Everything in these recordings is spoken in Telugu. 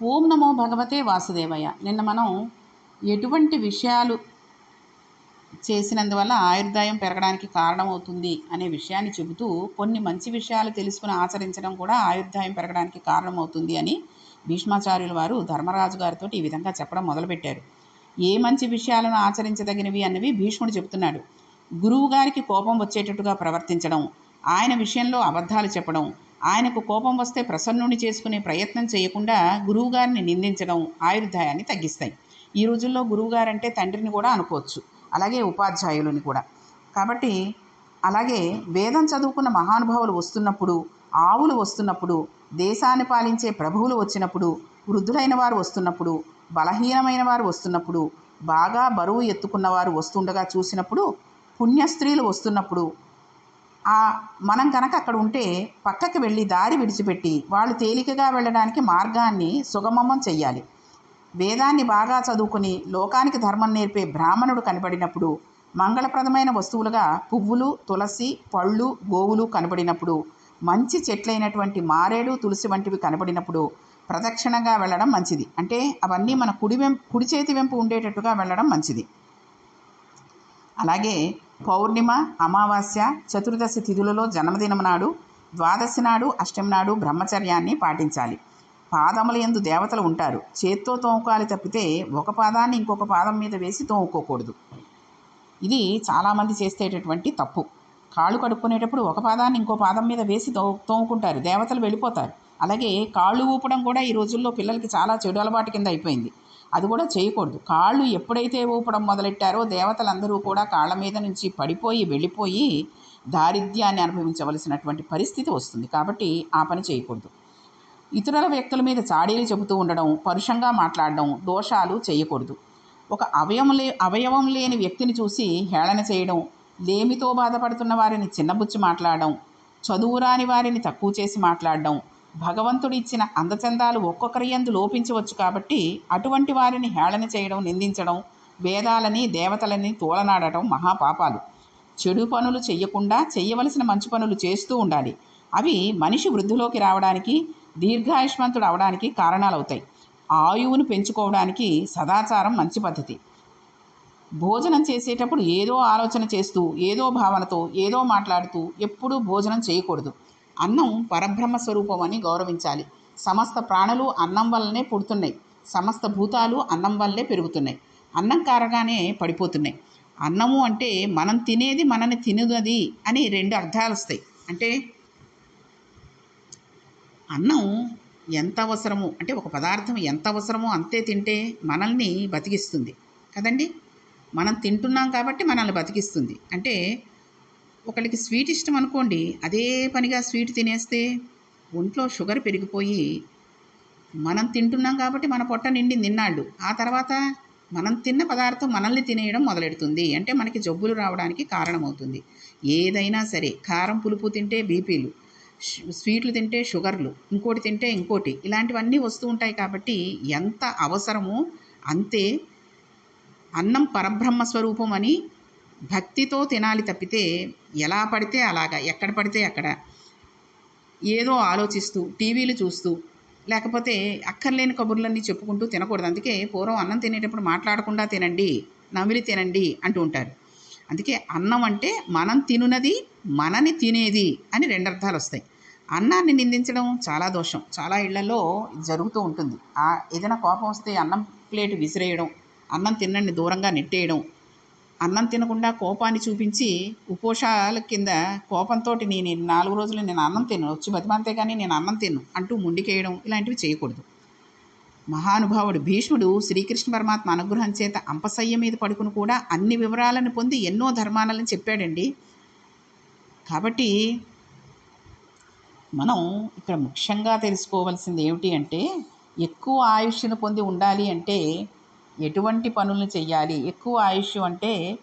ఓం నమో భగవతే వాసుదేవయ్య. నిన్న మనం ఎటువంటి విషయాలు చేసినందువల్ల ఆయుర్దాయం పెరగడానికి కారణమవుతుంది అనే విషయాన్ని చెబుతూ కొన్ని మంచి విషయాలు తెలుసుకుని ఆచరించడం కూడా ఆయుర్దాయం పెరగడానికి కారణమవుతుంది అని భీష్మాచార్యుల వారు ధర్మరాజు గారితో ఈ విధంగా చెప్పడం మొదలుపెట్టారు. ఏ మంచి విషయాలను ఆచరించదగినవి అన్నవి భీష్ముడు చెబుతున్నాడు. గురువు గారికి కోపం వచ్చేటట్టుగా ప్రవర్తించడం ఆయన విషయంలో అబద్ధాలు చెప్పడం ఆయనకు కోపం వస్తే ప్రసన్నుని చేసుకునే ప్రయత్నం చేయకుండా గురువుగారిని నిందించడం ఆయుర్దాయాన్ని తగ్గిస్తాయి. ఈ రోజుల్లో గురువుగారంటే తండ్రిని కూడా అనుకోవచ్చు. అలాగే ఉపాధ్యాయులని కూడా. కాబట్టి అలాగే వేదం చదువుకున్న మహానుభావులు వస్తున్నప్పుడు ఆవులు వస్తున్నప్పుడు దేశాన్ని పాలించే ప్రభువులు వచ్చినప్పుడు వృద్ధులైన వారు వస్తున్నప్పుడు బలహీనమైన వారు వస్తున్నప్పుడు బాగా బరువు ఎత్తుకున్న వారు వస్తుండగా చూసినప్పుడు పుణ్యస్త్రీలు వస్తున్నప్పుడు మనం కనుక అక్కడ ఉంటే పక్కకి వెళ్ళి దారి విడిచిపెట్టి వాళ్ళు తేలికగా వెళ్ళడానికి మార్గాన్ని సుగమమం చెయ్యాలి. వేదాన్ని బాగా చదువుకుని లోకానికి ధర్మం నేర్పే బ్రాహ్మణుడు కనబడినప్పుడు మంగళప్రదమైన వస్తువులుగా పువ్వులు తులసి పళ్ళు గోవులు కనబడినప్పుడు మంచి చెట్లైనటువంటి మారేడు తులసి వంటివి కనబడినప్పుడు ప్రదక్షిణగా వెళ్ళడం మంచిది. అంటే అవన్నీ మన కుడి వెంపు కుడి చేతి వెంపు ఉండేటట్టుగా వెళ్ళడం మంచిది. అలాగే పౌర్ణిమ అమావాస్య చతుర్దశి తిథులలో జన్మదినం నాడు ద్వాదశి నాడు అష్టమి నాడు బ్రహ్మచర్యాన్ని పాటించాలి. పాదముల ఎందు దేవతలు ఉంటారు. చేత్తో తోముకోవాలి తప్పితే ఒక పాదాన్ని ఇంకొక పాదం మీద వేసి తోముకోకూడదు. ఇది చాలామంది చేసేటటువంటి తప్పు. కాళ్ళు కడుక్కునేటప్పుడు ఒక పాదాన్ని ఇంకో పాదం మీద వేసి తో తోముకుంటారు. దేవతలు వెళ్ళిపోతారు. అలాగే కాళ్ళు ఊపడం కూడా ఈ రోజుల్లో పిల్లలకి చాలా చెడు అలవాటు కింద అయిపోయింది. అది కూడా చేయకూడదు. కాళ్ళు ఎప్పుడైతే ఊపడం మొదలెట్టారో దేవతలందరూ కూడా కాళ్ళ మీద నుంచి పడిపోయి వెళ్ళిపోయి దారిద్ర్యాన్ని అనుభవించవలసినటువంటి పరిస్థితి వస్తుంది. కాబట్టి ఆ పని చేయకూడదు. ఇతరుల వ్యక్తుల మీద చాడీలు చెబుతూ ఉండడం పరుషంగా మాట్లాడడం దోషాలు చేయకూడదు. ఒక అవయవం లే అవయవం లేని వ్యక్తిని చూసి హేళన చేయడం లేమితో బాధపడుతున్న వారిని చిన్నబుచ్చి మాట్లాడడం చదువురాని వారిని తక్కువ చేసి మాట్లాడడం భగవంతుడిచ్చిన అందచందాలు ఒక్కొక్కరి ఎందు లోపించవచ్చు కాబట్టి అటువంటి వారిని హేళన చేయడం నిందించడం వేదాలని దేవతలని తోలనాడటం మహాపాపాలు. చెడు పనులు చెయ్యకుండా చెయ్యవలసిన మంచి పనులు చేస్తూ ఉండాలి. అవి మనిషి వృద్ధిలోకి రావడానికి దీర్ఘాయుష్మంతుడు అవడానికి కారణాలవుతాయి. ఆయువును పెంచుకోవడానికి సదాచారం మంచి పద్ధతి. భోజనం చేసేటప్పుడు ఏదో ఆలోచన చేస్తూ ఏదో భావనతో ఏదో మాట్లాడుతూ ఎప్పుడూ భోజనం చేయకూడదు. అన్నం పరబ్రహ్మ స్వరూపం అని గౌరవించాలి. సమస్త ప్రాణులు అన్నం వల్లనే పుడుతున్నాయి. సమస్త భూతాలు అన్నం వల్లే పెరుగుతున్నాయి. అన్నం కారగానే పడిపోతున్నాయి. అన్నము అంటే మనం తినేది మనని తినదది అని రెండు అర్థాలు వస్తాయి. అంటే అన్నం ఎంత అవసరమో? అంటే ఒక పదార్థం ఎంత అవసరమో అంతే తింటే మనల్ని బతికిస్తుంది. కదండి? మనం తింటున్నాం కాబట్టి మనల్ని బతికిస్తుంది. అంటే ఒకళ్ళకి స్వీట్ ఇష్టం అనుకోండి అదే పనిగా స్వీట్ తినేస్తే ఒంట్లో షుగర్ పెరిగిపోయి మనం తింటున్నాం కాబట్టి మన పొట్ట నిండి నిన్నాళ్ళు. ఆ తర్వాత మనం తిన్న పదార్థం మనల్ని తినేయడం మొదలెడుతుంది. అంటే మనకి జబ్బులు రావడానికి కారణమవుతుంది. ఏదైనా సరే కారం పులుపు తింటే బీపీలు స్వీట్లు తింటే షుగర్లు ఇంకోటి తింటే ఇంకోటి ఇలాంటివన్నీ వస్తూ ఉంటాయి కాబట్టి ఎంత అవసరమో అంతే అన్నం పరబ్రహ్మ స్వరూపం అని భక్తితో తినాలి తప్పితే ఎలా పడితే అలాగా ఎక్కడ పడితే అక్కడ. ఏదో ఆలోచిస్తూ టీవీలు చూస్తూ లేకపోతే అక్కర్లేని కబుర్లన్నీ చెప్పుకుంటూ తినకూడదు. అందుకే పూర్వం అన్నం తినేటప్పుడు మాట్లాడకుండా తినండి నమిలి తినండి అంటూ ఉంటారు. అందుకే అన్నం అంటే మనం తినునది మనని తినేది అని రెండు అర్థాలు వస్తాయి. అన్నాన్ని నిందించడం చాలా దోషం. చాలా ఇళ్ళలో జరుగుతూ ఉంటుంది. ఏదైనా కోపం వస్తే అన్నం ప్లేట్ విసిరేయడం అన్నం తినండి దూరంగా నెట్టేయడం అన్నం తినకుండా కోపాన్ని చూపించి ఉపోషాల కింద కోపంతో నేను నాలుగు రోజులు నేను అన్నం తిను వచ్చి బతిమంతే కానీ నేను అన్నం తిను అంటూ ముండికేయడం ఇలాంటివి చేయకూడదు. మహానుభావుడు భీష్ముడు శ్రీకృష్ణ పరమాత్మ అనుగ్రహం చేత అంపసయ్య మీద పడుకుని కూడా అన్ని వివరాలను పొంది ఎన్నో ధర్మాలను చెప్పాడండి. కాబట్టి మనం ఇక్కడ ముఖ్యంగా తెలుసుకోవాల్సింది ఏమిటి అంటే ఎక్కువ ఆయుష్ను పొంది ఉండాలి అంటే ఎటువంటి పనులను చేయాలి ఎక్కువ ఆయుష్ అంటే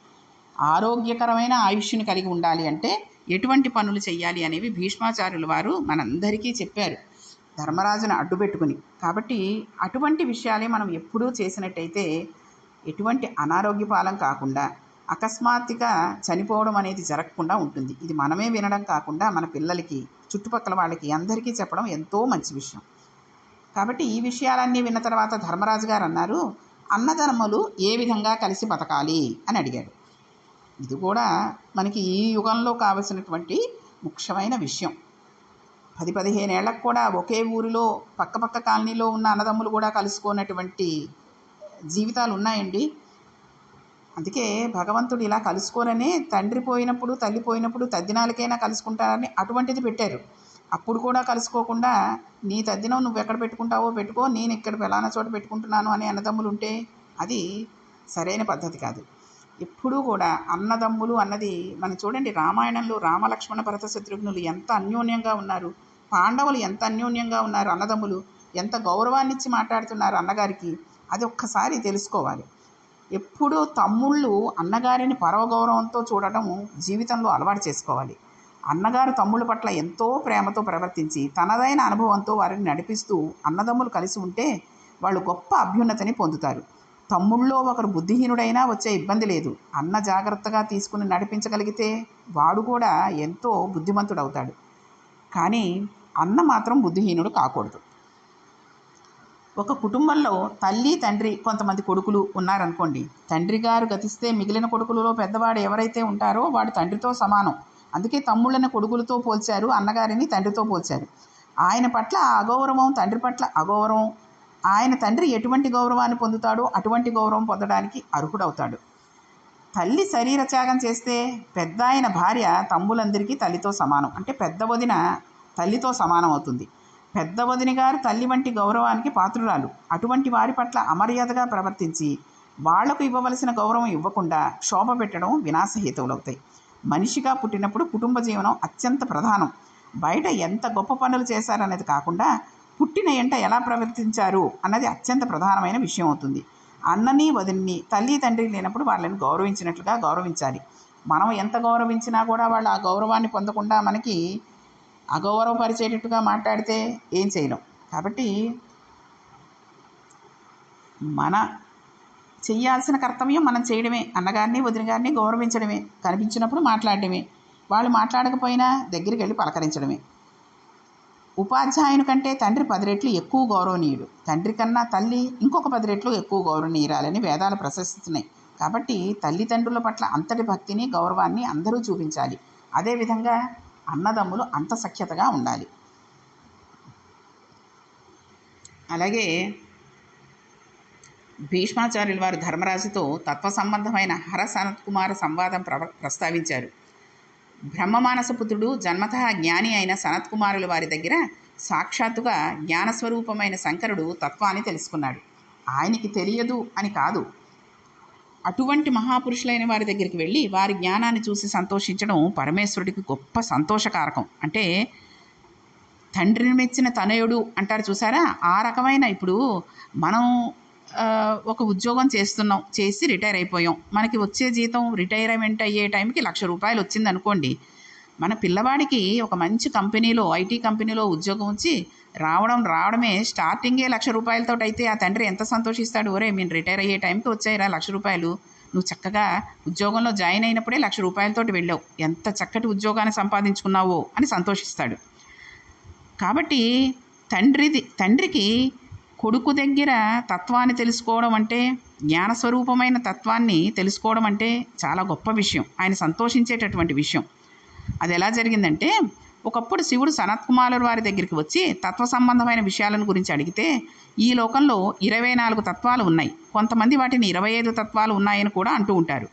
ఆరోగ్యకరమైన ఆయుష్ని కలిగి ఉండాలి అంటే ఎటువంటి పనులు చేయాలి అనేవి భీష్మాచార్యుల వారు మనందరికీ చెప్పారు. ధర్మరాజును అడ్డుపెట్టుకుని కాబట్టి అటువంటి విషయాలే మనం ఎప్పుడూ చేసినట్టయితే ఎటువంటి అనారోగ్యపాలం కాకుండా అకస్మాత్తుగా చనిపోవడం అనేది జరగకుండా ఉంటుంది. ఇది మనమే వినడం కాకుండా మన పిల్లలకి చుట్టుపక్కల వాళ్ళకి అందరికీ చెప్పడం ఎంతో మంచి విషయం. కాబట్టి ఈ విషయాలన్నీ విన్న తర్వాత ధర్మరాజు గారు అన్నారు అన్నదమ్ములు ఏ విధంగా కలిసి బతకాలి అని అడిగాడు. ఇది కూడా మనకి ఈ యుగంలో కావలసినటువంటి ముఖ్యమైన విషయం. పది పదిహేను ఏళ్ళకు కూడా ఒకే ఊరిలో పక్కపక్క కాలనీలో ఉన్న అన్నదమ్ములు కూడా కలుసుకున్నటువంటి జీవితాలు ఉన్నాయండి. అందుకే భగవంతుడు ఇలా కలుసుకోననే తండ్రి పోయినప్పుడు తల్లి పోయినప్పుడు తద్దినాలకైనా కలుసుకుంటారని అటువంటిది పెట్టారు. అప్పుడు కూడా కలుసుకోకుండా నీ తద్దినం నువ్వు ఎక్కడ పెట్టుకుంటావో పెట్టుకో నేను ఇక్కడ ఫలానా చోట పెట్టుకుంటున్నాను అని అన్నదమ్ములు ఉంటే అది సరైన పద్ధతి కాదు. ఎప్పుడూ కూడా అన్నదమ్ములు అన్నది మనం చూడండి రామాయణంలో రామలక్ష్మణ భరత శత్రుఘ్నులు ఎంత అన్యోన్యంగా ఉన్నారు పాండవులు ఎంత అన్యోన్యంగా ఉన్నారు అన్నదమ్ములు ఎంత గౌరవాన్ని ఇచ్చి మాట్లాడుతున్నారు అన్నగారికి అది ఒక్కసారి తెలుసుకోవాలి. ఎప్పుడూ తమ్ముళ్ళు అన్నగారిని పరవగౌరవంతో చూడటం జీవితంలో అలవాటు చేసుకోవాలి. అన్నగారు తమ్ముళ్ళ పట్ల ఎంతో ప్రేమతో ప్రవర్తించి తనదైన అనుభవంతో వారిని నడిపిస్తూ అన్నదమ్ములు కలిసి ఉంటే వాళ్ళు గొప్ప అభ్యున్నతిని పొందుతారు. తమ్ముళ్ళో ఒకరు బుద్ధిహీనుడైనా వచ్చే ఇబ్బంది లేదు. అన్న జాగ్రత్తగా తీసుకుని నడిపించగలిగితే వాడు కూడా ఎంతో బుద్ధిమంతుడవుతాడు. కానీ అన్న మాత్రం బుద్ధిహీనుడు కాకూడదు. ఒక కుటుంబంలో తల్లి తండ్రి కొంతమంది కొడుకులు ఉన్నారనుకోండి. తండ్రి గారు గతిస్తే మిగిలిన కొడుకులలో పెద్దవాడు ఎవరైతే ఉంటారో వాడు తండ్రితో సమానం. అందుకే తమ్ముళ్ళని కొడుకులతో పోల్చారు అన్నగారిని తండ్రితో పోల్చారు. ఆయన పట్ల ఆ అగౌరవం తండ్రి పట్ల అగౌరవం ఆయన తండ్రి ఎటువంటి గౌరవాన్ని పొందుతాడో అటువంటి గౌరవం పొందడానికి అర్హుడవుతాడు. తల్లి శరీర త్యాగం చేస్తే పెద్ద ఆయన భార్య తమ్ములందరికీ తల్లితో సమానం. అంటే పెద్ద వదిన తల్లితో సమానం అవుతుంది. పెద్ద వదిన గారు తల్లి వంటి గౌరవానికి పాత్రురాలు. అటువంటి వారి పట్ల అమర్యాదగా ప్రవర్తించి వాళ్ళకు ఇవ్వవలసిన గౌరవం ఇవ్వకుండా క్షోభ పెట్టడం వినాశహేతువులవుతాయి. మనిషిగా పుట్టినప్పుడు కుటుంబ జీవనం అత్యంత ప్రధానం. బయట ఎంత గొప్ప పనులు చేశారనేది కాకుండా పుట్టిన ఎంట ఎలా ప్రవర్తించారు అన్నది అత్యంత ప్రధానమైన విషయం అవుతుంది. అన్నని వదిన్ని తల్లి తండ్రి లేనప్పుడు వాళ్ళని గౌరవించినట్లుగా గౌరవించాలి. మనం ఎంత గౌరవించినా కూడా వాళ్ళు ఆ గౌరవాన్ని పొందకుండా మనకి అగౌరవపరిచేటట్టుగా మాట్లాడితే ఏం చేయలేం. కాబట్టి మన చేయాల్సిన కర్తవ్యం మనం చేయడమే. అన్నగారిని వదినగారిని గౌరవించడమే. కనిపించినప్పుడు మాట్లాడడమే. వాళ్ళు మాట్లాడకపోయినా దగ్గరికి వెళ్ళి పలకరించడమే. ఉపాధ్యాయుని కంటే తండ్రి పది రెట్లు ఎక్కువ గౌరవనీయుడు. తండ్రి కన్నా తల్లి ఇంకొక పది రెట్లు ఎక్కువ గౌరవనీయురాలని వేదాలు ప్రశంసిస్తున్నాయి. కాబట్టి తల్లిదండ్రుల పట్ల అంతటి భక్తిని గౌరవాన్ని అందరూ చూపించాలి. అదేవిధంగా అన్నదమ్ములు అంత సఖ్యతగా ఉండాలి. అలాగే భీష్మాచార్యుల వారు ధర్మరాజుతో తత్వ సంబంధమైన హర సనత్ కుమార సంవాదం ప్రవ ప్రస్తావించారు. బ్రహ్మమానసపుత్రుడు జన్మత జ్ఞాని అయిన సనత్ కుమారుల వారి దగ్గర సాక్షాత్తుగా జ్ఞానస్వరూపమైన శంకరుడు తత్వాన్ని తెలుసుకున్నాడు. ఆయనకి తెలియదు అని కాదు. అటువంటి మహాపురుషులైన వారి దగ్గరికి వెళ్ళి వారి జ్ఞానాన్ని చూసి సంతోషించడం పరమేశ్వరుడికి గొప్ప సంతోషకారకం. అంటే తండ్రిని మెచ్చిన తనయుడు అంటారు చూసారా? ఆ రకమైన ఇప్పుడు మనం ఒక ఉద్యోగం చేస్తున్నాం చేసి రిటైర్ అయిపోయాం. మనకి వచ్చే జీతం రిటైర్మెంట్ అయ్యే టైంకి లక్ష రూపాయలు వచ్చింది అనుకోండి మన పిల్లవాడికి ఒక మంచి కంపెనీలో ఐటీ కంపెనీలో ఉద్యోగం వచ్చి రావడం రావడమే స్టార్టింగే లక్ష రూపాయలతో అయితే ఆ తండ్రి ఎంత సంతోషిస్తాడు? ఒరే మేము రిటైర్ అయ్యే టైంకి వచ్చాయిరా లక్ష రూపాయలు. నువ్వు చక్కగా ఉద్యోగంలో జాయిన్ అయినప్పుడే లక్ష రూపాయలతోటి వెళ్ళావు. ఎంత చక్కటి ఉద్యోగాన్ని సంపాదించుకున్నావో అని సంతోషిస్తాడు. కాబట్టి తండ్రిది తండ్రికి కొడుకు దగ్గర తత్వాన్ని తెలుసుకోవడం అంటే జ్ఞానస్వరూపమైన తత్వాన్ని తెలుసుకోవడం అంటే చాలా గొప్ప విషయం. ఆయన సంతోషించేటటువంటి విషయం. అది ఎలా జరిగిందంటే ఒకప్పుడు శివుడు సనత్ కుమారుల వారి దగ్గరికి వచ్చి తత్వ సంబంధమైన విషయాలను గురించి అడిగితే ఈ లోకంలో ఇరవై నాలుగు తత్వాలు ఉన్నాయి. కొంతమంది వాటిని ఇరవై ఐదు తత్వాలు ఉన్నాయని కూడా అంటూ ఉంటారు.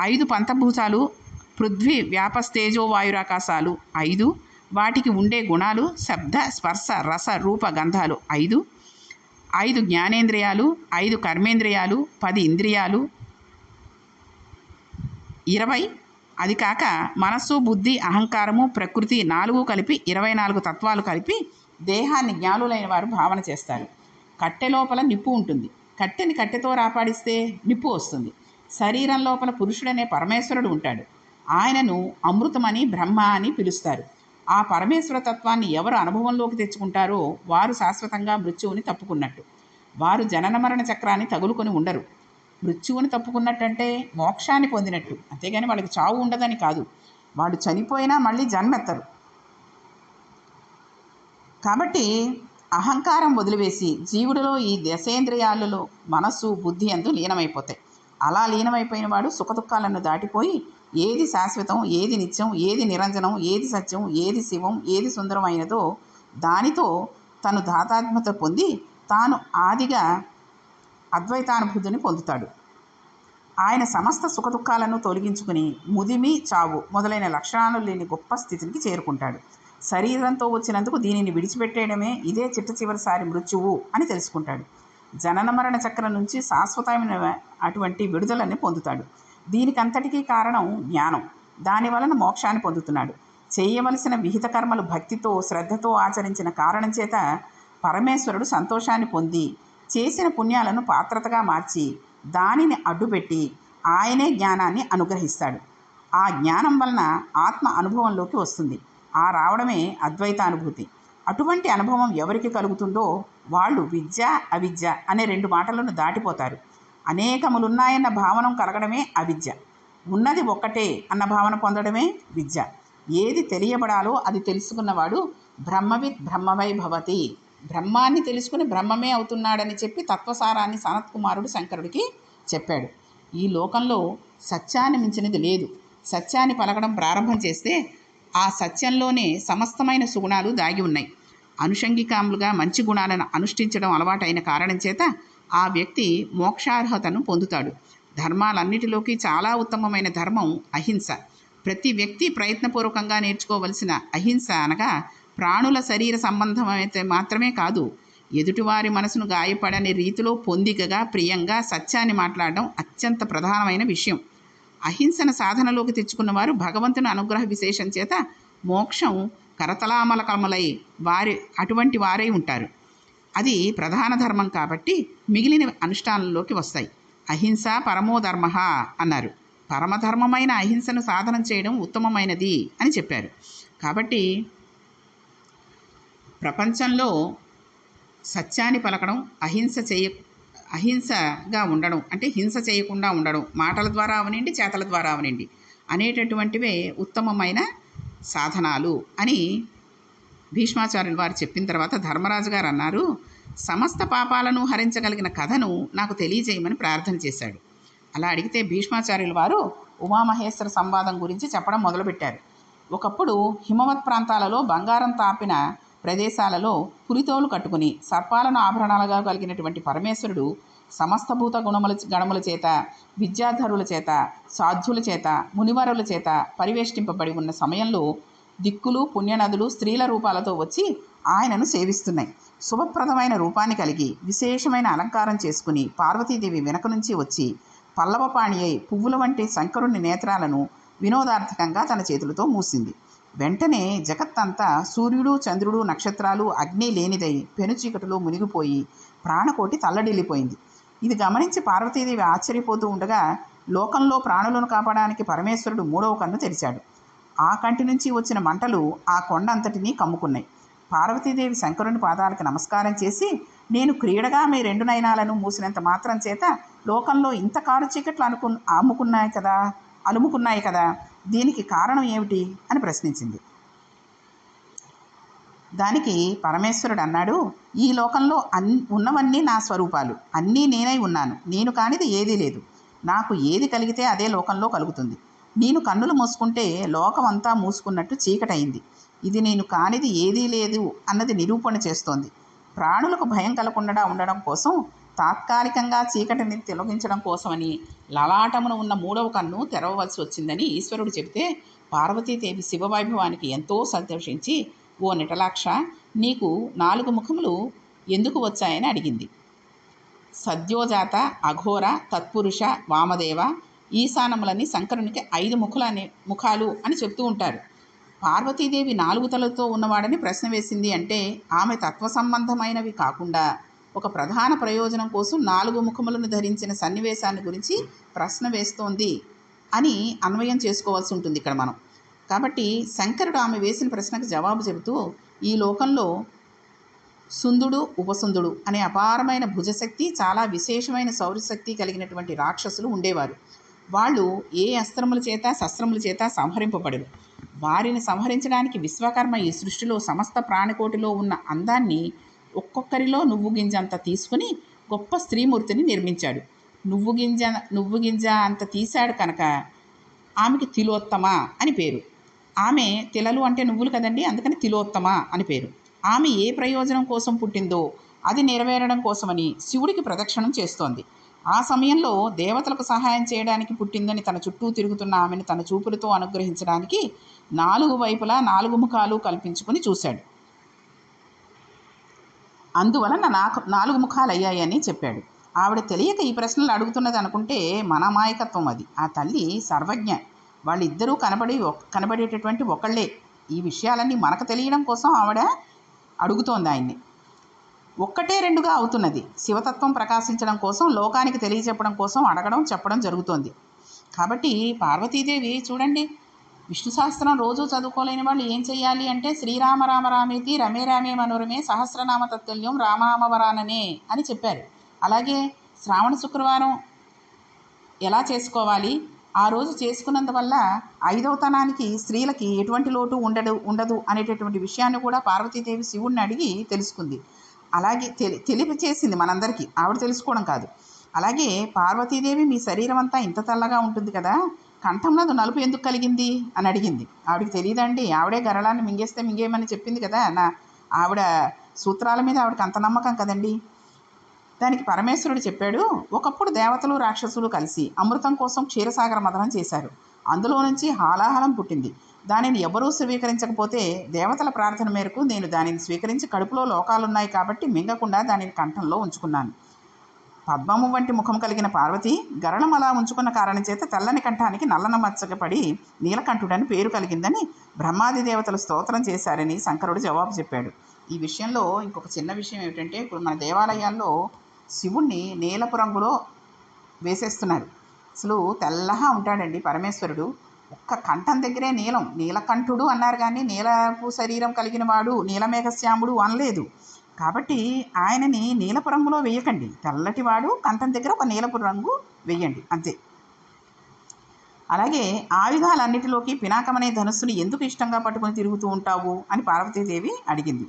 ఐదు పంతభూతాలు పృథ్వీ వ్యాపస్తేజో వాయురాకాశాలు ఐదు వాటికి ఉండే గుణాలు శబ్ద స్పర్శ రస రూప గంధాలు ఐదు ఐదు జ్ఞానేంద్రియాలు ఐదు కర్మేంద్రియాలు పది ఇంద్రియాలు. ఇరవై అది కాక మనస్సు బుద్ధి అహంకారము ప్రకృతి నాలుగు కలిపి ఇరవై నాలుగు తత్వాలు కలిపి దేహాన్ని జ్ఞానులైన వారు భావన చేస్తారు. కట్టె లోపల నిప్పు ఉంటుంది. కట్టెని కట్టెతో రాపాడిస్తే నిప్పు వస్తుంది. శరీరం లోపల పురుషుడనే పరమేశ్వరుడు ఉంటాడు. ఆయనను అమృతమని బ్రహ్మ అని పిలుస్తారు. ఆ పరమేశ్వర తత్వాన్ని ఎవరు అనుభవంలోకి తెచ్చుకుంటారో వారు శాశ్వతంగా మృత్యువుని తప్పుకున్నట్టు. వారు జనన మరణ చక్రాన్ని తగులుకొని ఉండరు. మృత్యువుని తప్పుకున్నట్టంటే మోక్షాన్ని పొందినట్టు. అంతేగాని వాళ్ళకి చావు ఉండదని కాదు. వాడు చనిపోయినా మళ్ళీ జన్మెత్తరు. కాబట్టి అహంకారం వదిలివేసి జీవుడిలో ఈ దశేంద్రియాలలో మనస్సు బుద్ధి అందు లీనమైపోతాయి. అలా లీనమైపోయిన వాడు సుఖదుఖాలను దాటిపోయి ఏది శాశ్వతం ఏది నిత్యం ఏది నిరంజనం ఏది సత్యం ఏది శివం ఏది సుందరమైనదో దానితో తను దాతాత్మత పొంది తాను ఆదిగా అద్వైతానుభూతిని పొందుతాడు. ఆయన సమస్త సుఖదుఖాలను తొలగించుకుని ముదిమి చావు మొదలైన లక్షణాలు లేని గొప్ప స్థితికి చేరుకుంటాడు. శరీరంతో వచ్చినందుకు దీనిని విడిచిపెట్టేయడమే ఇదే చిట్ట చివరిసారి మృత్యువు అని తెలుసుకుంటాడు. జనన మరణ చక్రం నుంచి శాశ్వతమైన అటువంటి విడుదలని పొందుతాడు. దీనికంతటికీ కారణం జ్ఞానం. దాని వలన మోక్షాన్ని పొందుతున్నాడు. చేయవలసిన విహిత కర్మలు భక్తితో శ్రద్ధతో ఆచరించిన కారణం చేత పరమేశ్వరుడు సంతోషాన్ని పొంది చేసిన పుణ్యాలను పాత్రతగా మార్చి దానిని అడ్డుపెట్టి ఆయనే జ్ఞానాన్ని అనుగ్రహిస్తాడు. ఆ జ్ఞానం వలన ఆత్మ అనుభవంలోకి వస్తుంది. ఆ రావడమే అద్వైతానుభూతి. అటువంటి అనుభవం ఎవరికి కలుగుతుందో వాళ్ళు విద్య అవిద్య అనే రెండు మాటలను దాటిపోతారు. అనేకములున్నాయన్న భావన కలగడమే అవిద్య. ఉన్నది ఒక్కటే అన్న భావన పొందడమే విద్య. ఏది తెలియబడాలో అది తెలుసుకున్నవాడు బ్రహ్మవిత్ బ్రహ్మవై భవతి. బ్రహ్మాన్ని తెలుసుకుని బ్రహ్మమే అవుతున్నాడని చెప్పి తత్వసారాన్ని సనత్ కుమారుడు శంకరుడికి చెప్పాడు. ఈ లోకంలో సత్యాన్ని మించినది లేదు. సత్యాన్ని పలకడం ప్రారంభం చేస్తే ఆ సత్యంలోనే సమస్తమైన సుగుణాలు దాగి ఉన్నాయి. అనుషంగికాములుగా మంచి గుణాలను అనుష్ఠించడం అలవాటైన కారణం చేత ఆ వ్యక్తి మోక్షార్హతను పొందుతాడు. ధర్మాలన్నిటిలోకి చాలా ఉత్తమమైన ధర్మం అహింస. ప్రతి వ్యక్తి ప్రయత్నపూర్వకంగా నేర్చుకోవలసిన అహింస అనగా ప్రాణుల శరీర సంబంధం అయితే మాత్రమే కాదు ఎదుటివారి మనసును గాయపడని రీతిలో పొందికగా ప్రియంగా సత్యాన్ని మాట్లాడడం అత్యంత ప్రధానమైన విషయం. అహింసన సాధనలోకి తెచ్చుకున్నవారు భగవంతుని అనుగ్రహ విశేషం చేత మోక్షం కరతలామలకమలై వారి అటువంటి వారై ఉంటారు. అది ప్రధాన ధర్మం కాబట్టి మిగిలిన అనుష్ఠానంలోకి వస్తాయి. అహింస పరమో ధర్మ అన్నారు. పరమధర్మమైన అహింసను సాధనం చేయడం ఉత్తమమైనది అని చెప్పారు. కాబట్టి ప్రపంచంలో సత్యాన్ని పలకడం అహింస చేయ అహింసగా ఉండడం అంటే హింస చేయకుండా ఉండడం మాటల ద్వారా అవనండి చేతల ద్వారా అవనండి అనేటటువంటివే ఉత్తమమైన సాధనాలు అని భీష్మాచార్యులు వారు చెప్పిన తర్వాత ధర్మరాజు గారు అన్నారు సమస్త పాపాలను హరించగలిగిన కథను నాకు తెలియజేయమని ప్రార్థన చేశాడు. అలా అడిగితే భీష్మాచార్యులు వారు ఉమామహేశ్వర సంవాదం గురించి చెప్పడం మొదలుపెట్టారు. ఒకప్పుడు హిమవత్ ప్రాంతాలలో బంగారం తాపిన ప్రదేశాలలో పులితోలు కట్టుకుని సర్పాలను ఆభరణాలుగా కలిగినటువంటి పరమేశ్వరుడు సమస్త భూత గుణముల గణముల చేత విద్యాధరుల చేత సాధ్యుల చేత మునివరుల చేత పరివేష్టింపబడి ఉన్న సమయంలో దిక్కులు పుణ్యనదులు స్త్రీల రూపాలతో వచ్చి ఆయనను సేవిస్తున్నాయి. శుభప్రదమైన రూపాన్ని కలిగి విశేషమైన అలంకారం చేసుకుని పార్వతీదేవి వెనక నుంచి వచ్చి పల్లవపాణి అయి పువ్వుల వంటి శంకరుని నేత్రాలను వినోదార్థకంగా తన చేతులతో మూసింది. వెంటనే జగత్తంతా సూర్యుడు చంద్రుడు నక్షత్రాలు అగ్ని లేనిదై పెనుచీకటిలో మునిగిపోయి ప్రాణకోటి తల్లడిల్లిపోయింది. ఇది గమనించి పార్వతీదేవి ఆశ్చర్యపోతూ ఉండగా లోకంలో ప్రాణులను కాపాడడానికి పరమేశ్వరుడు మూడవ కన్ను తెరిచాడు. ఆ కంటి నుంచి వచ్చిన మంటలు ఆ కొండ అంతటినీ కమ్ముకున్నాయి. పార్వతీదేవి శంకరుని పాదాలకు నమస్కారం చేసి నేను క్రీడగా మీ రెండు నయనాలను మూసినంత మాత్రం చేత లోకంలో ఇంత కారు చీకట్లు అనుకు అమ్ముకున్నాయి కదా అలుముకున్నాయి కదా దీనికి కారణం ఏమిటి? అని ప్రశ్నించింది. దానికి పరమేశ్వరుడు అన్నాడు ఈ లోకంలో అన్ ఉన్నవన్నీ నా స్వరూపాలు. అన్నీ నేనై ఉన్నాను. నేను కానిది ఏదీ లేదు. నాకు ఏది కలిగితే అదే లోకంలో కలుగుతుంది. నేను కన్నులు మూసుకుంటే లోకమంతా మూసుకున్నట్టు చీకటైంది. ఇది నేను కానిది ఏదీ లేదు అన్నది నిరూపణ చేస్తోంది. ప్రాణులకు భయం కలగకుండా ఉండడం కోసం తాత్కాలికంగా చీకటిని తొలగించడం కోసమని లలాటమున ఉన్న మూడవ కన్ను తెరవవలసి వచ్చిందని ఈశ్వరుడు చెబితే పార్వతీదేవి శివవైభవానికి ఎంతో సంతోషించి ఓ నిటలాక్ష నీకు నాలుగు ముఖములు ఎందుకు వచ్చాయని అడిగింది. సద్యోజాత అఘోర తత్పురుష వామదేవ ఈశానములని శంకరునికి ఐదు ముఖులని ముఖాలు అని చెప్తూ ఉంటారు. పార్వతీదేవి నాలుగు తలతో ఉన్నవాడని ప్రశ్న వేసింది అంటే ఆమె తత్వ సంబంధమైనవి కాకుండా ఒక ప్రధాన ప్రయోజనం కోసం నాలుగు ముఖములను ధరించిన సన్నివేశాన్ని గురించి ప్రశ్న వేస్తోంది అని అన్వయం చేసుకోవాల్సి ఉంటుంది ఇక్కడ మనం. కాబట్టి శంకరుడు ఆమె వేసిన ప్రశ్నకు జవాబు చెబుతూ ఈ లోకంలో సుందుడు ఉపసుందుడు అనే అపారమైన భుజశక్తి చాలా విశేషమైన సౌరశక్తి కలిగినటువంటి రాక్షసులు ఉండేవారు. వాళ్ళు ఏ అస్త్రముల చేత శస్త్రముల చేత సంహరింపబడరు. వారిని సంహరించడానికి విశ్వకర్మ ఈ సృష్టిలో సమస్త ప్రాణికోటిలో ఉన్న అందాన్ని ఒక్కొక్కరిలో నువ్వు గింజ అంత తీసుకుని గొప్ప స్త్రీమూర్తిని నిర్మించాడు. నువ్వు గింజ నువ్వు గింజ అంత తీశాడు కనుక ఆమెకి తిలోత్తమ అని పేరు. ఆమె తిలలు అంటే నువ్వులు కదండి అందుకని తిలోత్తమ అని పేరు. ఆమె ఏ ప్రయోజనం కోసం పుట్టిందో అది నెరవేరడం కోసమని శివుడికి ప్రదక్షిణం చేస్తోంది. ఆ సమయంలో దేవతలకు సహాయం చేయడానికి పుట్టిందని తన చుట్టూ తిరుగుతున్న ఆమెను తన చూపులతో అనుగ్రహించడానికి నాలుగు వైపులా నాలుగు ముఖాలు కల్పించుకుని చూశాడు. అందువలన నాకు నాలుగు ముఖాలు అయ్యాయని చెప్పాడు. ఆవిడ తెలియక ఈ ప్రశ్నలు అడుగుతున్నది అనుకుంటే మన మాయకత్వం అది. ఆ తల్లి సర్వజ్ఞ. వాళ్ళిద్దరూ కనబడి కనబడేటటువంటి ఒకళ్ళే. ఈ విషయాలన్నీ మనకు తెలియడం కోసం ఆవిడ అడుగుతోంది ఆయన్ని. ఒక్కటే రెండుగా అవుతున్నది. శివతత్వం ప్రకాశించడం కోసం లోకానికి తెలియచెప్పడం కోసం అడగడం చెప్పడం జరుగుతోంది. కాబట్టి పార్వతీదేవి చూడండి విష్ణు సహస్రం రోజు చదువుకోలేని వాళ్ళు ఏం చెయ్యాలి అంటే శ్రీరామ రామ రామేతి రమే రామే మనోరమే సహస్రనామ తత్తుల్యం రామనామవరాననే అని చెప్పారు. అలాగే శ్రావణ శుక్రవారం ఎలా చేసుకోవాలి? ఆ రోజు చేసుకున్నందువల్ల ఐదవతనానికి స్త్రీలకి ఎటువంటి లోటు ఉండదు ఉండదు అనేటటువంటి విషయాన్ని కూడా పార్వతీదేవి శివుణ్ణి అడిగి తెలుసుకుంది. అలాగే తెలి తెలిపి చేసింది మనందరికీ ఆవిడ తెలుసుకోవడం కాదు. అలాగే పార్వతీదేవి మీ శరీరం అంతా ఇంత తెల్లగా ఉంటుంది కదా కంఠంలో నలుపు ఎందుకు కలిగింది? అని అడిగింది. ఆవిడకి తెలియదండి ఆవిడే గరళాన్ని మింగేస్తే మింగేయమని చెప్పింది కదా నా ఆవిడ సూత్రాల మీద ఆవిడకి అంత నమ్మకం కదండి? దానికి పరమేశ్వరుడు చెప్పాడు ఒకప్పుడు దేవతలు రాక్షసులు కలిసి అమృతం కోసం క్షీరసాగర మదనం చేశారు. అందులో నుంచి హాలాహలం పుట్టింది. దానిని ఎవరూ స్వీకరించకపోతే దేవతల ప్రార్థన మేరకు నేను దానిని స్వీకరించి కడుపులో లోకాలున్నాయి కాబట్టి మింగకుండా దానిని కంఠంలో ఉంచుకున్నాను. పద్మము వంటి ముఖం కలిగిన పార్వతి గరళం అలా ఉంచుకున్న కారణం చేత తెల్లని కంఠానికి నల్లన మచ్చకపడి నీలకంఠుడని పేరు కలిగిందని బ్రహ్మాది దేవతలు స్తోత్రం చేశారని శంకరుడు జవాబు చెప్పాడు. ఈ విషయంలో ఇంకొక చిన్న విషయం ఏమిటంటే ఇప్పుడు మన దేవాలయాల్లో శివుణ్ణి నీలపు రంగులో వేసేస్తున్నారు. అసలు తెల్లగా ఉంటాడండి పరమేశ్వరుడు. ఒక్క కంఠం దగ్గరే నీలం. నీలకంఠుడు అన్నారు కానీ నీలపు శరీరం కలిగిన వాడు నీలమేఘశ్యాముడు అనలేదు. కాబట్టి ఆయనని నీలపు రంగులో వేయకండి తెల్లటివాడు కంఠం దగ్గర ఒక నీలపు రంగు వేయండి. అంతే. అలాగే ఆయుధాలన్నిటిలోకి పినాకమనే ధనుస్సుని ఎందుకు ఇష్టంగా పట్టుకొని తిరుగుతూ ఉంటావు అని పార్వతీదేవి అడిగింది.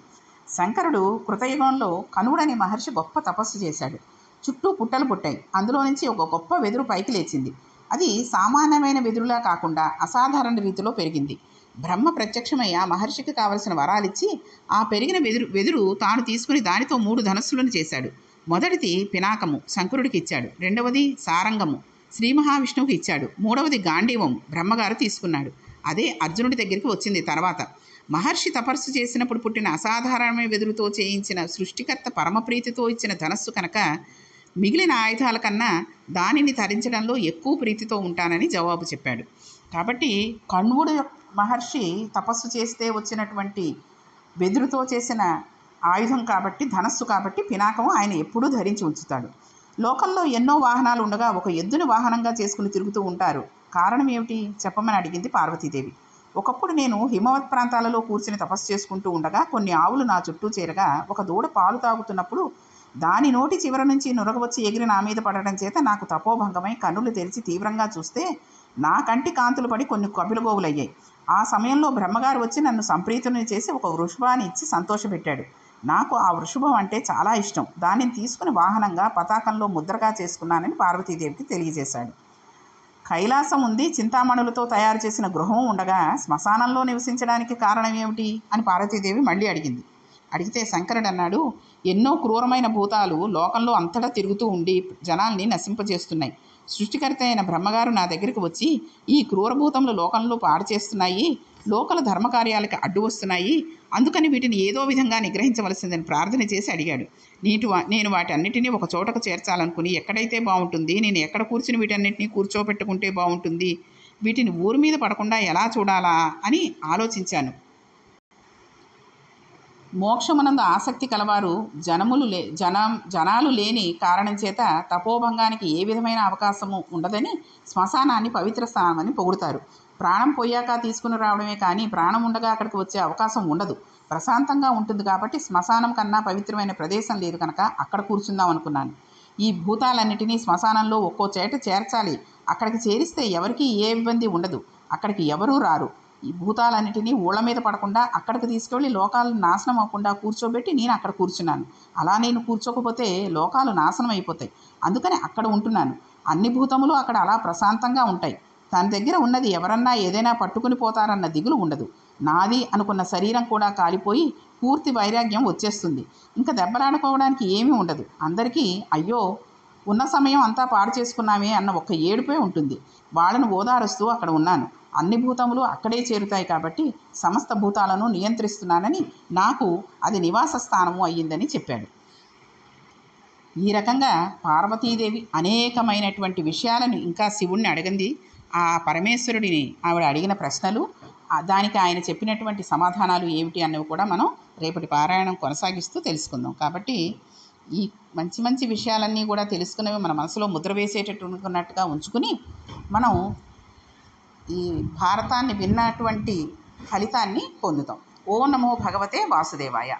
శంకరుడు కృతయుగంలో కనుడనే మహర్షి గొప్ప తపస్సు చేశాడు. చుట్టూ పుట్టలు పుట్టాయి. అందులో నుంచి ఒక గొప్ప వెదురు పైకి లేచింది. అది సామాన్యమైన వెదురులా కాకుండా అసాధారణ రీతిలో పెరిగింది. బ్రహ్మ ప్రత్యక్షమై ఆ మహర్షికి కావలసిన వరాలిచ్చి ఆ పెరిగిన వెదురు వెదురు తాను తీసుకుని దానితో మూడు ధనస్సులను చేశాడు. మొదటిది పినాకము శంకరుడికి ఇచ్చాడు. రెండవది సారంగము శ్రీ మహావిష్ణువుకి ఇచ్చాడు. మూడవది గాంధీవం బ్రహ్మగారు తీసుకున్నాడు. అదే అర్జునుడి దగ్గరికి వచ్చింది తర్వాత. మహర్షి తపస్సు చేసినప్పుడు పుట్టిన అసాధారణమైన వెదురుతో చేయించిన సృష్టికర్త పరమప్రీతితో ఇచ్చిన ధనస్సు కనుక మిగిలిన ఆయుధాల కన్నా దానిని ధరించడంలో ఎక్కువ ప్రీతితో ఉంటానని జవాబు చెప్పాడు. కాబట్టి కణ్వుడు మహర్షి తపస్సు చేస్తే వచ్చినటువంటి వెదురుతో చేసిన ఆయుధం కాబట్టి ధనస్సు కాబట్టి పినాకం ఆయన ఎప్పుడూ ధరించి ఉంచుతాడు. లోకంలో ఎన్నో వాహనాలు ఉండగా ఒక ఎద్దుని వాహనంగా చేసుకుని తిరుగుతూ ఉంటారు. కారణం ఏమిటి? చెప్పమని అడిగింది పార్వతీదేవి. ఒకప్పుడు నేను హిమవత్ ప్రాంతాలలో కూర్చుని తపస్సు చేసుకుంటూ ఉండగా కొన్ని ఆవులు నా చుట్టూ చేరగా ఒక దూడ పాలు తాగుతున్నప్పుడు దాని నోటి చివర నుంచి నురగవచ్చి ఎగిరి నా మీద పడడం చేత నాకు తపోభంగమై కన్నులు తెరిచి తీవ్రంగా చూస్తే నా కంటి కాంతులు పడి కొన్ని కపిలగోవులయ్యాయి ఆ సమయంలో బ్రహ్మగారు వచ్చి నన్ను సంప్రీతుని చేసి ఒక వృషభాన్ని ఇచ్చి సంతోషపెట్టాడు. నాకు ఆ వృషభం అంటే చాలా ఇష్టం. దానిని తీసుకుని వాహనంగా పతాకంలో ముద్రగా చేసుకున్నానని పార్వతీదేవికి తెలియజేశాడు. కైలాసం ఉంది చింతామణులతో తయారు చేసిన గృహం ఉండగా శ్మశానంలో నివసించడానికి కారణం ఏమిటి అని పార్వతీదేవి మళ్ళీ అడిగింది. అడిగితే శంకరుడు అన్నాడు ఎన్నో క్రూరమైన భూతాలు లోకంలో అంతటా తిరుగుతూ ఉండి జనాల్ని నశింపజేస్తున్నాయి. సృష్టికర్త అయిన బ్రహ్మగారు నా దగ్గరికి వచ్చి ఈ క్రూరభూతములు లోకంలో పాడు చేస్తున్నాయి లోకల ధర్మకార్యాలకు అడ్డు వస్తున్నాయి అందుకని వీటిని ఏదో విధంగా నిగ్రహించవలసిందని ప్రార్థన చేసి అడిగాడు. నీటి నేను వాటన్నిటినీ ఒక చోటకు చేర్చాలనుకుని ఎక్కడైతే బాగుంటుంది నేను ఎక్కడ కూర్చుని వీటన్నిటిని కూర్చోపెట్టుకుంటే బాగుంటుంది వీటిని ఊరి మీద పడకుండా ఎలా చూడాలా అని ఆలోచించాను. మోక్షమునందు ఆసక్తి కలవారు జనములు లే జనం జనాలు లేని కారణం చేత తపోభంగానికి ఏ విధమైన అవకాశము ఉండదని శ్మశానాన్ని పవిత్ర స్థానమని పొగుడుతారు. ప్రాణం పోయాక తీసుకుని రావడమే కానీ ప్రాణం ఉండగా అక్కడికి వచ్చే అవకాశం ఉండదు. ప్రశాంతంగా ఉంటుంది కాబట్టి శ్మశానం కన్నా పవిత్రమైన ప్రదేశం లేదు కనుక అక్కడ కూర్చుందాం అనుకున్నాను. ఈ భూతాలన్నిటినీ శ్మశానంలో ఒక్కో చేట చేర్చాలి. అక్కడికి చేరిస్తే ఎవరికీ ఏ ఇబ్బంది ఉండదు. అక్కడికి ఎవరూ రారు. ఈ భూతాలన్నిటినీ ఊళ్ళ మీద పడకుండా అక్కడికి తీసుకెళ్ళి లోకాలు నాశనం అవ్వకుండా కూర్చోబెట్టి నేను అక్కడ కూర్చున్నాను. అలా నేను కూర్చోకపోతే లోకాలు నాశనం అయిపోతాయి. అందుకని అక్కడ ఉంటున్నాను. అన్ని భూతములు అక్కడ అలా ప్రశాంతంగా ఉంటాయి. తన దగ్గర ఉన్నది ఎవరన్నా ఏదైనా పట్టుకుని పోతారన్న దిగులు ఉండదు. నాది అనుకున్న శరీరం కూడా కాలిపోయి పూర్తి వైరాగ్యం వచ్చేస్తుంది. ఇంకా దెబ్బలాడుకోవడానికి ఏమీ ఉండదు. అందరికీ అయ్యో ఉన్న సమయం అంతా పాడు చేసుకున్నామే అన్న ఒక ఏడుపే ఉంటుంది. వాళ్ళను ఓదారుస్తూ అక్కడ ఉన్నాను. అన్ని భూతములు అక్కడే చేరుతాయి కాబట్టి సమస్త భూతాలను నియంత్రిస్తున్నానని నాకు అది నివాస స్థానము అయ్యిందని చెప్పాడు. ఈ రకంగా పార్వతీదేవి అనేకమైనటువంటి విషయాలను ఇంకా శివుణ్ణి అడిగింది. ఆ పరమేశ్వరుడిని ఆవిడ అడిగిన ప్రశ్నలు దానికి ఆయన చెప్పినటువంటి సమాధానాలు ఏమిటి అన్నవి కూడా మనం రేపటి పారాయణం కొనసాగిస్తూ తెలుసుకుందాం. కాబట్టి ఈ మంచి మంచి విషయాలన్నీ కూడా తెలుసుకున్నవి మన మనసులో ముద్ర వేసేటట్టు అనుకున్నట్టుగా ఉంచుకుని మనం ఈ భారతాన్ని విన్నటువంటి ఫలితాన్ని పొందుతాం. ఓ నమో భగవతే వాసుదేవాయ.